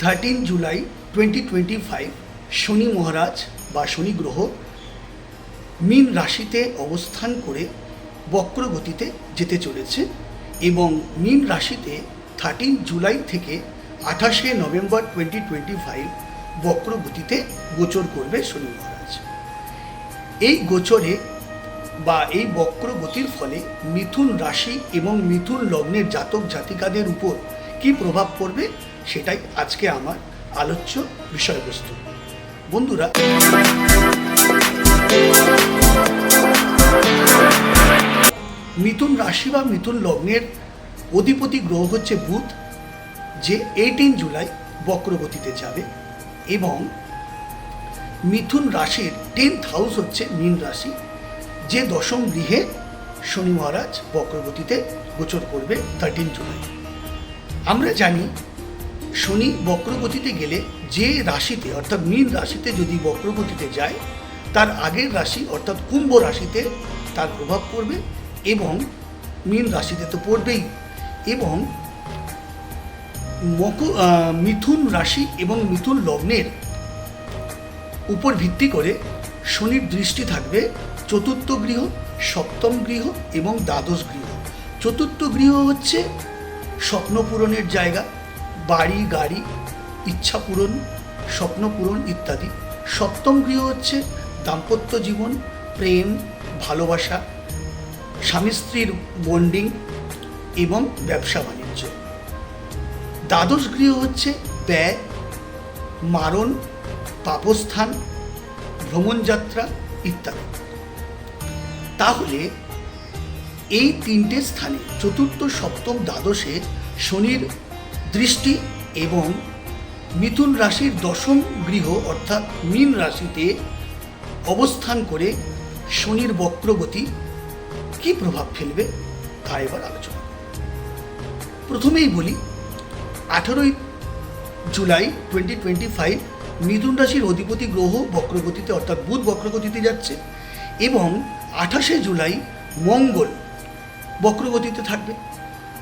Thirteen July twenty twenty five Shani Maharaj বা শনি গ্রহ মীন রাশিতে অবস্থান করে বক্রগতিতে যেতে চলেছে এবং মীন রাশিতে থার্টিন জুলাই থেকে আঠাশে নভেম্বর টোয়েন্টি টোয়েন্টি ফাইভ বক্রগতিতে গোচর করবে শনি মহারাজ। এই গোচরে বা এই বক্রগতির ফলে মিথুন রাশি এবং মিথুন লগ্নের জাতক জাতিকাদের উপর কি প্রভাব পড়বে? সেটাই আজকে আমার আলোচ্য বিষয়বস্তু। বন্ধুরা, মিথুন রাশি বা মিথুন লগ্নের অধিপতি গ্রহ হচ্ছে বুধ, যে এইটিন জুলাই বক্রগতিতে যাবে এবং মিথুন রাশির টেন্থ হাউস হচ্ছে মীন রাশি, যে দশম গৃহে শনি মহারাজ বক্রগতিতে গোচর করবে থার্টিন জুলাই। আমরা জানি শনি বক্রগতিতে গেলে যে রাশিতে, অর্থাৎ মীন রাশিতে যদি বক্রগতিতে যায়, তার আগের রাশি, অর্থাৎ কুম্ভ রাশিতে তার প্রভাব পড়বে এবং মীন রাশিতে তো পড়বেই এবং মক মিথুন রাশি এবং মিথুন লগ্নের উপর ভিত্তি করে শনির দৃষ্টি থাকবে চতুর্থ গৃহ, সপ্তম গৃহ এবং দ্বাদশ গৃহ। চতুর্থ গৃহ হচ্ছে স্বপ্ন পূরণের জায়গা। বাড়ি, গাড়ি, ইচ্ছা পূরণ, স্বপ্ন পূরণ ইত্যাদি। সপ্তম গৃহ হচ্ছে দাম্পত্য জীবন, প্রেম, ভালোবাসা, স্বামী স্ত্রীর বন্ডিং এবং ব্যবসা বাণিজ্য। দ্বাদশ গৃহ হচ্ছে ব্যয়, মারণ, পাপস্থান, ভ্রমণযাত্রা ইত্যাদি। তাহলে এই তিনটে স্থানে চতুর্থ, সপ্তম, দ্বাদশে শনির দৃষ্টি এবং মিথুন রাশির দশম গৃহ অর্থাৎ মীন রাশিতে অবস্থান করে শনির বক্রগতি কি প্রভাব ফেলবে তা এবার আলোচনা প্রথমেই বলি, আঠারোই জুলাই টোয়েন্টি টোয়েন্টি ফাইভ মিথুন রাশির অধিপতি গ্রহ বক্রগতিতে অর্থাৎ বুধ বক্রগতিতে যাচ্ছে এবং আঠাশে জুলাই মঙ্গল বক্রগতিতে থাকবে।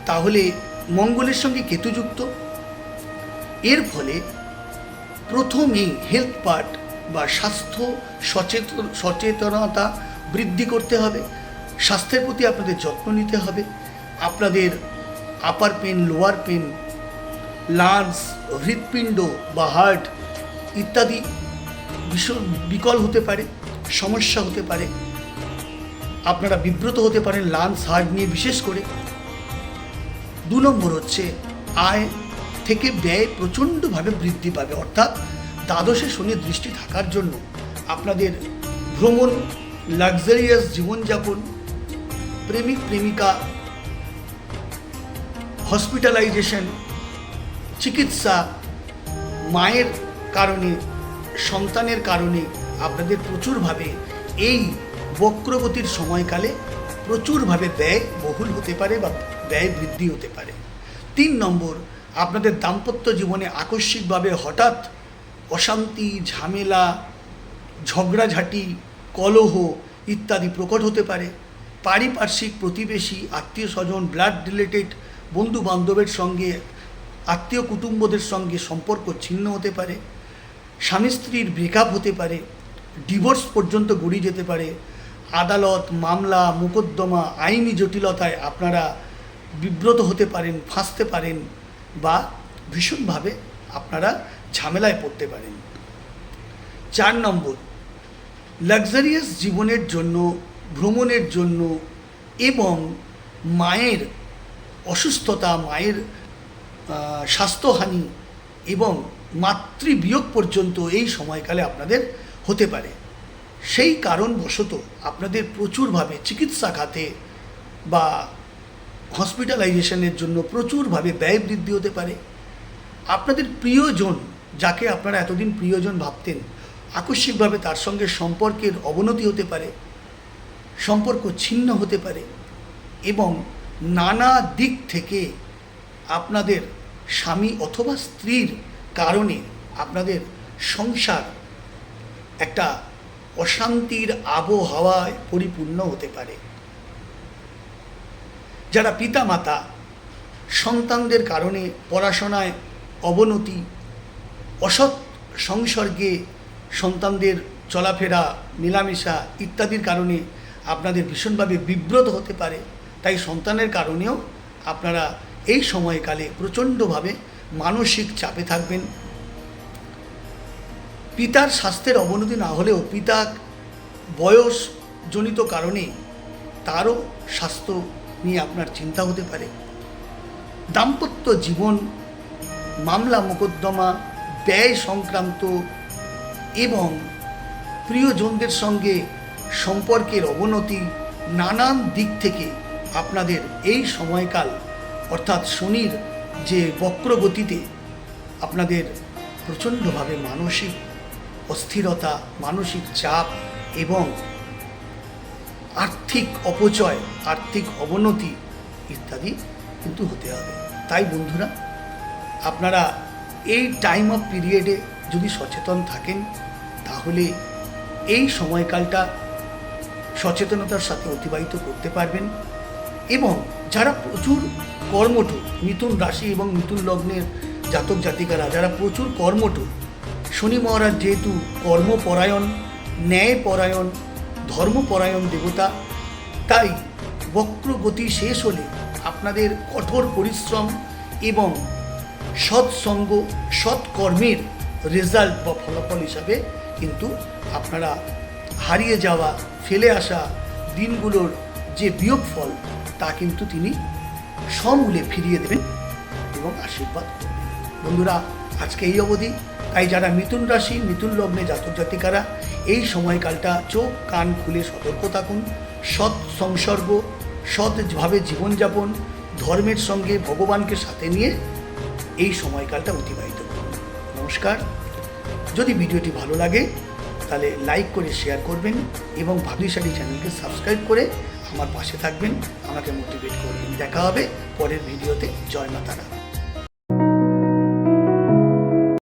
তাহলে মঙ্গলের সঙ্গে কেতুযুক্ত। এর ফলে প্রথমেই হেলথ পার্ট বা স্বাস্থ্য সচেতন সচেতনতা বৃদ্ধি করতে হবে। স্বাস্থ্যের প্রতি আপনাদের যত্ন নিতে হবে। আপনাদের upper pain lower pain lungs হৃৎপিণ্ড বা হার্ট ইত্যাদি ভীষণ বিকল হতে পারে, সমস্যা হতে পারে। আপনারা বিব্রত হতে পারেন লাংস হার্ট নিয়ে বিশেষ করে। দু নম্বর হচ্ছে, আয় থেকে ব্যয় প্রচণ্ডভাবে বৃদ্ধি পাবে। অর্থাৎ দ্বাদশে শনির দৃষ্টি থাকার জন্য আপনাদের ভ্রমণ লাক্সারিয়াস জীবনযাপন, প্রেমিক, প্রেমিকা হসপিটালাইজেশন চিকিৎসা, মায়ের কারণে, সন্তানের কারণে আপনাদের প্রচুরভাবে এই বক্রগতির সময়কালে প্রচুরভাবে ব্যয় বহুল হতে পারে বা ব্যয় বৃদ্ধি হতে পারে। তিন নম্বর, আপনাদের দাম্পত্য জীবনে আকস্মিকভাবে হঠাৎ অশান্তি, ঝামেলা, ঝগড়াঝাটি, কলহ ইত্যাদি প্রকট হতে পারে। পারিপার্শ্বিক প্রতিবেশী আত্মীয় স্বজন ব্লাড রিলেটেড বন্ধু বান্ধবের সঙ্গে, আত্মীয় কুটুম্বদের সঙ্গে সম্পর্ক ছিন্ন হতে পারে। স্বামী স্ত্রীর ব্রেকআপ হতে পারে। ডিভোর্স পর্যন্ত গড়িয়ে যেতে পারে। আদালত, মামলা, মোকদ্দমা, আইনি জটিলতায় আপনারা বিব্রত হতে পারেন, ফাঁসতে পারেন বা ভীষণভাবে আপনারা ঝামেলায় পড়তে পারেন। চার নম্বর লাক্সারিয়াস জীবনের জন্য, ভ্রমণের জন্য এবং মায়ের অসুস্থতা, মায়ের স্বাস্থ্যহানি এবং মাতৃবিয়োগ পর্যন্ত এই সময়কালে আপনাদের হতে পারে। সেই কারণবশত আপনাদের প্রচুরভাবে চিকিৎসা খাতে বা হসপিটালাইজেশনের জন্য প্রচুরভাবে ব্যয় বৃদ্ধি হতে পারে। আপনাদের প্রিয়জন যাকে আপনারা এতদিন প্রিয়জন ভাবতেন, আকস্মিকভাবে তার সঙ্গে সম্পর্কের অবনতি হতে পারে, সম্পর্ক ছিন্ন হতে পারে এবং নানা দিক থেকে আপনাদের স্বামী অথবা স্ত্রীর কারণে আপনাদের সংসার একটা অশান্তির আবহাওয়ায় পরিপূর্ণ হতে পারে। যারা পিতামাতা, সন্তানদের কারণে পড়াশোনায় অবনতি, অসৎ সংসর্গে সন্তানদের চলাফেরা, মেলামেশা ইত্যাদির কারণে আপনাদের ভীষণভাবে বিব্রত হতে পারে। তাই সন্তানের কারণেও আপনারা এই সময়কালে প্রচণ্ডভাবে মানসিক চাপে থাকবেন। পিতার স্বাস্থ্যের অবনতি না হলেও পিতা বয়সজনিত কারণে তারও স্বাস্থ্য নিয়ে আপনার চিন্তা হতে পারে। দাম্পত্য জীবন, মামলা, মোকদ্দমা, ব্যয় সংক্রান্ত এবং প্রিয়জনদের সঙ্গে সম্পর্কের অবনতি নানান দিক থেকে আপনাদের এই সময়কাল, অর্থাৎ শনির যে বক্রগতিতে আপনাদের প্রচণ্ডভাবে মানসিক অস্থিরতা, মানসিক চাপ এবং আর্থিক অপচয়, আর্থিক অবনতি ইত্যাদি কিন্তু হতে হবে। তাই বন্ধুরা, আপনারা এই টাইম অফ পিরিয়ডে যদি সচেতন থাকেন, তাহলে এই সময়কালটা সচেতনতার সাথে অতিবাহিত করতে পারবেন এবং যারা প্রচুর কর্মঠ, মিথুন রাশি এবং মিথুন লগ্নের জাতক জাতিকারা যারা প্রচুর কর্মঠ শনি মহারাজ যেহেতু কর্মপরায়ণ, ন্যায়পরায়ণ, ধর্মপরায়ণ দেবতা, তাই বক্রগতি শেষ হলে আপনাদের কঠোর পরিশ্রম এবং সৎসঙ্গ, সৎকর্মের রেজাল্ট বা ফলাফল হিসাবে কিন্তু আপনারা হারিয়ে যাওয়া, ফেলে আসা দিনগুলোর যে বিয়োগ ফল তা কিন্তু তিনি সমূলে ফিরিয়ে দেবেন এবং আশীর্বাদ করবেন। বন্ধুরা, আজকে এই অবধি। তাই যারা মিথুন রাশি, মিথুন লগ্নে জাতক জাতিকারা, এই সময়কালটা চোখ, কান খুলে সতর্ক থাকুন। সৎ সংসর্গ, সৎভাবে জীবনযাপন, ধর্মের সঙ্গে ভগবানকে সাথে নিয়ে এই সময়কালটা অতিবাহিত করুন। নমস্কার। যদি ভিডিওটি ভালো লাগে, তাহলে লাইক করে, শেয়ার করবেন এবং ভাগ্যশালী চ্যানেলকে সাবস্ক্রাইব করে আমার পাশে থাকবেন। আমাকে মোটিভেট করবেন। দেখা হবে পরের ভিডিওতে। জয় মাতারা